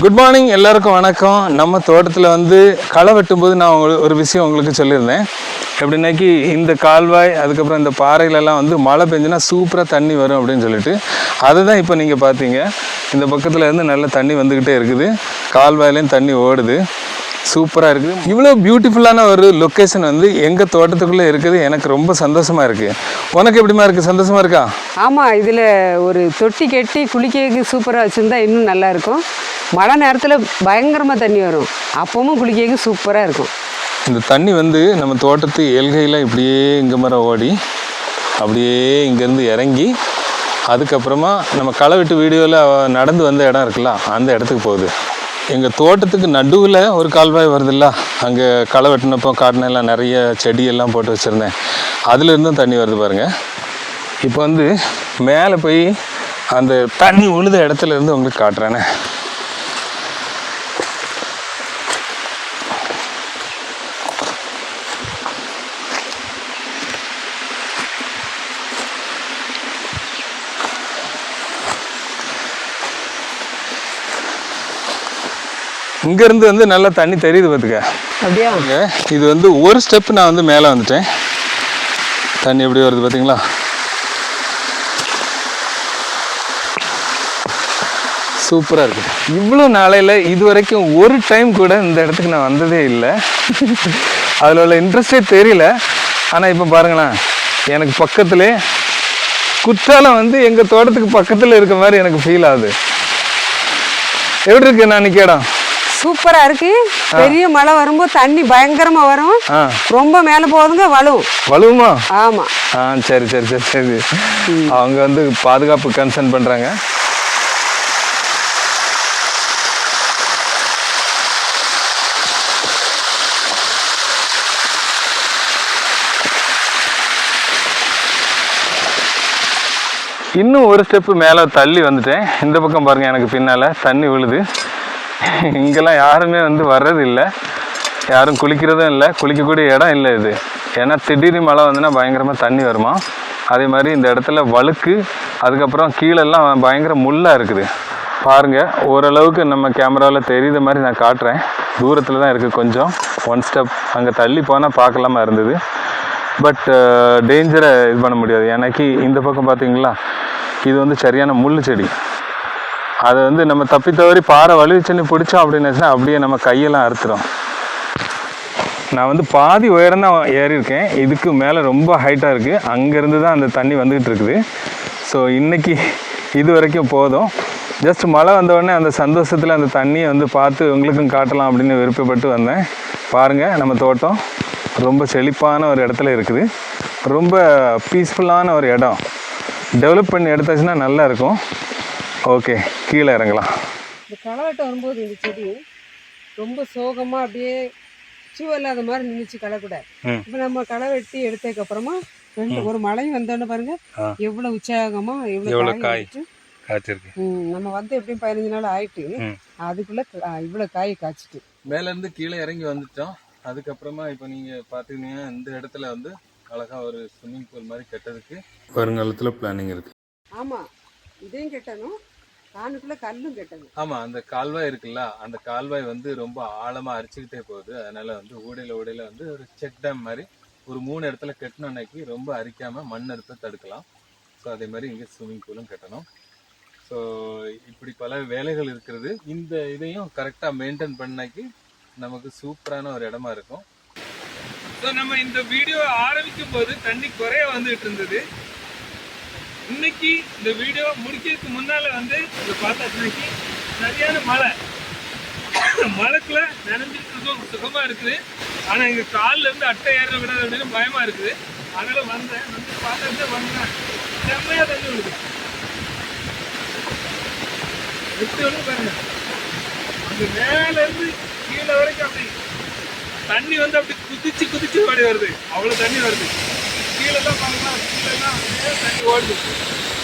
Good morning எல்லாருக்கும் வணக்கம். நம்ம தோட்டத்தில் வந்து களை வெட்டும்போது நான் உங்களுக்கு ஒரு விஷயம் உங்களுக்கு சொல்லியிருந்தேன். எப்படின்னாக்கி இந்த கால்வாய் அதுக்கப்புறம் இந்த பாறைகளெல்லாம் வந்து மழை பெஞ்சுனா சூப்பராக தண்ணி வரும் அப்படின்னு சொல்லிட்டு அதுதான் இப்போ நீங்கள் பார்த்தீங்க. இந்த பக்கத்தில் இருந்து நல்ல தண்ணி வந்துக்கிட்டே இருக்குது. கால்வாயிலையும் தண்ணி ஓடுது. சூப்பராக இருக்குது. இவ்வளோ பியூட்டிஃபுல்லான ஒரு லொக்கேஷன் வந்து எங்கள் தோட்டத்துக்குள்ளே இருக்குது எனக்கு ரொம்ப சந்தோஷமாக இருக்குது உனக்கு எப்படிமா இருக்குது சந்தோஷமாக இருக்கா? ஆமாம் இதில் ஒரு தொட்டி கட்டி குளிக்கிறதுக்கு சூப்பராக வச்சுருந்தா இன்னும் நல்லா இருக்கும். மழை நேரத்தில் பயங்கரமாக தண்ணி வரும். அப்பவும் குளிக்கிறதுக்கு சூப்பராக இருக்கும். இந்த தண்ணி வந்து நம்ம தோட்டத்து எல்கையில் இப்படியே இங்கே மரம் ஓடி அப்படியே இங்கேருந்து இறங்கி அதுக்கப்புறமா நம்ம களை வெட்டு வீடியோவில் நடந்து வந்த இடம் இருக்குல்ல அந்த இடத்துக்கு போகுது. எங்கள் தோட்டத்துக்கு நடுவில் ஒரு கால்வாய் வருதுல்ல அங்கே களை வெட்டினப்போ காட்டினெல்லாம் நிறைய செடியெல்லாம் போட்டு வச்சுருந்தேன். அதுலேருந்தும் தண்ணி வருது பாருங்கள் இப்போ வந்து மேலே போய் அந்த தண்ணி உழுத இடத்துல இருந்து உங்களுக்கு காட்டுறேனே. இங்கேருந்து வந்து நல்லா தண்ணி தெரியுது பார்த்துக்க. அப்படியா? இது வந்து ஒரு ஸ்டெப் நான் வந்து மேலே வந்துட்டேன். தண்ணி எப்படி வருது பார்த்தீங்களா? சூப்பராக இருக்குது இவ்வளோ நாளையில் இது வரைக்கும் ஒரு டைம் கூட இந்த இடத்துக்கு நான் வந்ததே இல்லை. அதில் உள்ள இன்ட்ரெஸ்டே தெரியல. ஆனால் இப்போ பாருங்களேன் எனக்கு பக்கத்துலே குற்றாலம் வந்து எங்கள் தோட்டத்துக்கு பக்கத்தில் இருக்க மாதிரி எனக்கு ஃபீல் ஆகுது. எப்படி இருக்கு நான் நிற்க இடம் சூப்பராக இருக்கு. பெரிய மழை வரும்போது தண்ணி பயங்கரமாக வரும். ரொம்ப மேலே போகுதுங்க வலும் வலுவுமா? ஆமாம் ஆ சரி சரி சரி சரி. அவங்க வந்து பாதுகாப்பு கன்சர்ன் பண்ணுறாங்க இன்னும் ஒரு ஸ்டெப்பு மேலே தள்ளி வந்துட்டேன். இந்த பக்கம் பாருங்கள் எனக்கு பின்னால் தண்ணி விழுது. இங்கெல்லாம் யாருமே வந்து வர்றது இல்லை யாரும் குளிக்கிறதும் இல்லை. குளிக்கக்கூடிய இடம் இல்லை இது. ஏன்னா திடீர்னு மழை வந்துன்னா பயங்கரமாக தண்ணி வருமா? அதே மாதிரி இந்த இடத்துல வழுக்கு அதுக்கப்புறம் கீழெல்லாம் பயங்கர முள்ளாக இருக்குது. பாருங்கள் ஓரளவுக்கு நம்ம கேமராவில் தெரியுத மாதிரி நான் காட்டுறேன். தூரத்தில் தான் இருக்குது கொஞ்சம். ஒன் ஸ்டெப் அங்கே தள்ளி போனால் பார்க்கலாமா இருந்தது. பட் டேஞ்சரை இது பண்ண முடியாது. ஏன்னாக்கி இந்த பக்கம் பார்த்தீங்களா இது வந்து சரியான முள் செடி. அதை வந்து நம்ம தப்பி தவறி பாறை வலிச்சுன்னு பிடிச்சோம் அப்படின்னு அப்படியே நம்ம கையெல்லாம் அறுத்துடும் நான் வந்து பாதி உயரம் தான் ஏறியிருக்கேன். இதுக்கு மேலே ரொம்ப ஹைட்டாக இருக்குது அங்கேருந்து தான் அந்த தண்ணி வந்துக்கிட்டு இருக்குது. ஸோ இன்றைக்கி இது வரைக்கும் போதும். ஜஸ்ட் மழை வந்தவுடனே அந்த சந்தோஷத்தில் அந்த தண்ணியை வந்து பார்த்து உங்களுக்கும் காட்டலாம் அப்படின்னு விருப்பப்பட்டு வந்தேன். பாருங்கள் நம்ம தோட்டம் ரொம்ப செழிப்பான ஒரு இடத்துல இருக்குது. ரொம்ப பீஸ்ஃபுல்லான ஒரு இடம். டெவலப் பண்ணி எடுத்தாச்சுன்னா நல்லா இருக்கும். ஓகே கீழே இறங்கலாம் இந்த களவெட்டம் வரும்போது இந்த செடி ரொம்ப சோகமாக அப்படியே சுவ இல்லாத மாதிரி நின்றுச்சு களை கூட. இப்போ நம்ம களை வெட்டி எடுத்ததுக்கு அப்புறமா ரெண்டு ஒரு மழையும் வந்தோடனே பாருங்க ஆ. எவ்வளவு உற்சாகமா எவ்வளவு காய். காய் காய்ச்சிருக்கு ம், நம்ம வந்து எப்படியும் பதினஞ்சு நாள் ஆயிட்டு. அதுக்குள்ள இவ்வளவு காய் காய்ச்சிட்டு மேலேருந்து கீழே இறங்கி வந்துட்டோம் அதுக்கப்புறமா இப்போ நீங்கள் பார்த்தீங்கன்னா இந்த இடத்துல வந்து அழகா ஒரு ஸ்விம்மிங் பூல் மாதிரி கட்டுறதுக்கு வருங்காலத்தில் பிளானிங் இருக்கு ஆமா இதையும் கட்டணும் காணுக்குள்ள கல்லும் கட்டணும் ஆமாம் அந்த கால்வாய் இருக்குல்ல அந்த கால்வாய் வந்து ரொம்ப ஆழமாக அரிச்சுக்கிட்டே போகுது. அதனால வந்து ஊடையில் ஊடையில் வந்து ஒரு செக் டேம் மாதிரி ஒரு மூணு இடத்துல கட்டினோன்னைக்கு ரொம்ப அரிக்காமல் மண் அறுத்த தடுக்கலாம். ஸோ அதே மாதிரி இங்கே ஸ்விம்மிங் பூலும் கட்டணும். ஸோ இப்படி பல வேலைகள் இருக்கிறது. இந்த இதையும் கரெக்டாக மெயின்டைன் பண்ணாக்கி நமக்கு சூப்பரான ஒரு இடமா இருக்கும். ஸோ நம்ம இந்த வீடியோ ஆரம்பிக்கும் போது தண்ணி குறைய வந்துட்டு இருந்தது. இன்னைக்கு இந்த வீடியோ முடிக்கிறதுக்கு முன்னால வந்து இதை பார்த்தாச்சுனாக்கி சரியான மழை. மழைக்குள்ள நினைஞ்சிருக்கிறதும் இருக்கோம் சுகமா இருக்குது. ஆனா எங்க கால்ல இருந்து அட்டை ஏற விடாது அப்படின்னு பயமா இருக்குது. அதனால வந்தேன். வந்து பார்த்துட்டு வந்தேன். செம்மையா தண்ணி விடுது எப்படி வந்து பாருங்க. அந்த மேல இருந்து கீழே வரைக்கும் அப்படி தண்ணி வந்து அப்படி குதிச்சு குதிச்சு ஓடி வருது. அவ்வளவு தண்ணி வருது. கீழே தான் பார்க்கலாம் தண்ணி ஓடுது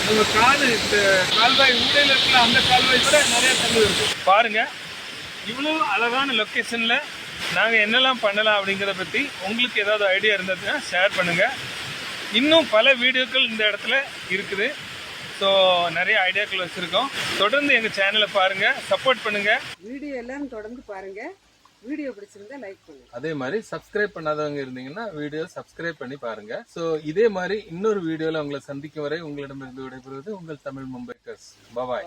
நம்ம காலு இந்த கால்வாய் ஊடையில் இருக்கிற அந்த கால்வாய் கூட நிறைய தண்ணி வருது பாருங்கள் இவ்வளோ அழகான லொக்கேஷனில் நாங்கள் என்னெல்லாம் பண்ணலாம் அப்படிங்கிறத பற்றி உங்களுக்கு ஏதாவது ஐடியா இருந்ததுன்னா ஷேர் பண்ணுங்கள் இன்னும் பல வீடியோக்கள் இந்த இடத்துல இருக்குது. ஸோ நிறைய ஐடியாக்கள் வச்சுருக்கோம். தொடர்ந்து எங்கள் சேனலை பாருங்கள் சப்போர்ட் பண்ணுங்கள் வீடியோ எல்லாம் தொடர்ந்து பாருங்கள் வீடியோ பிடிச்சிருந்தா லைக் பண்ணுங்க. அதே மாதிரி சப்ஸ்கிரைப் பண்ணாதவங்க இருந்தீங்கன்னா வீடியோ சப்ஸ்கிரைப் பண்ணி பாருங்க. ஸோ இதே மாதிரி இன்னொரு வீடியோவில் உங்களை சந்திக்கும் வரை உங்களிடமிருந்து விடைபெறுவது உங்கள் தமிழ் மும்பைக்கர்ஸ். பாபாய்